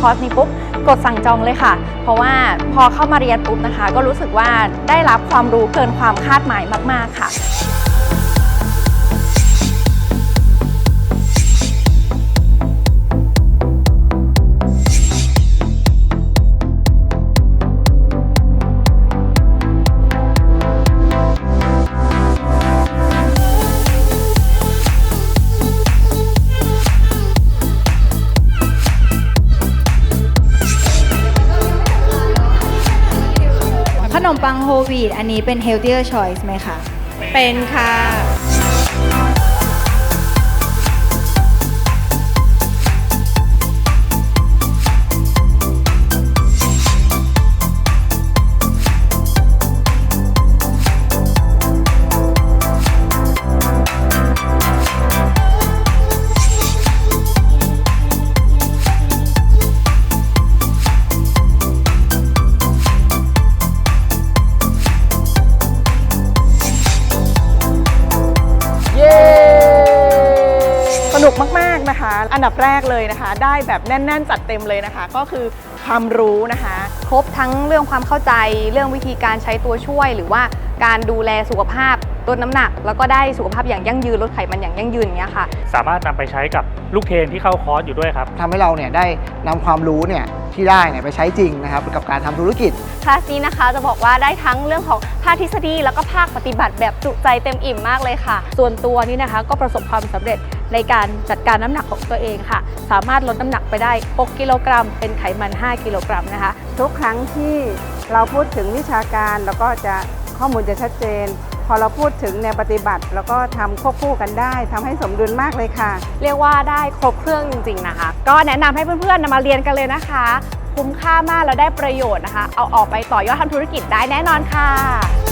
คอร์สนี้ปุ๊บกดสั่งจองเลยค่ะ เพราะว่าพอเข้ามาเรียนปุ๊บนะคะ ก็รู้สึกว่าได้รับความรู้เกินความคาดหมายมาก ๆ ค่ะ นมปังโฮลวีตอันนี้เป็น healthier choice ไหมคะ เป็นค่ะ นุกมากๆนะคะ อันดับแรกเลยนะคะ ได้แบบแน่น ๆ จัดเต็มเลยนะคะ ก็คือความรู้นะคะ ครบทั้งเรื่องความเข้าใจเรื่องวิธีการใช้ตัวช่วย หรือว่าการดูแลสุขภาพลดน้ำหนัก แล้วก็ได้สุขภาพอย่างยั่งยืนลดไขมันอย่างยั่งยืนอย่างเงี้ยค่ะ สามารถนำไปใช้กับลูกเทรนที่เข้าคอร์สอยู่ด้วยครับ ทำให้เราเนี่ยได้นำความรู้เนี่ยที่ได้เนี่ยไปใช้จริงนะครับกับการทำธุรกิจ คลาสนี้นะคะจะบอกว่าได้ทั้งเรื่องของภาคทฤษฎีแล้วก็ภาคปฏิบัติแบบจุใจเต็มอิ่มมากเลยค่ะ ส่วนตัวนี่นะคะก็ประสบความสำเร็จ ในการจัดการน้ำหนักของตัวเองค่ะ สามารถลดน้ำหนักไปได้ 6 กิโลกรัม เป็นไขมัน 5 กิโลกรัมนะคะ ทุกครั้งที่เราพูดถึงวิชาการแล้วก็จะข้อมูลจะชัดเจน พอเราพูดถึงแนวปฏิบัติ แล้วก็ทำควบคู่กันได้ทำให้สมดุลมากเลยค่ะ เรียกว่าได้ครบเครื่องจริง ๆนะคะ ก็แนะนำให้เพื่อนๆนำมาเรียนกันเลยนะคะ คุ้มค่ามากแล้วได้ประโยชน์นะคะ เอาออกไปต่อยอดทำธุรกิจได้แน่นอนค่ะ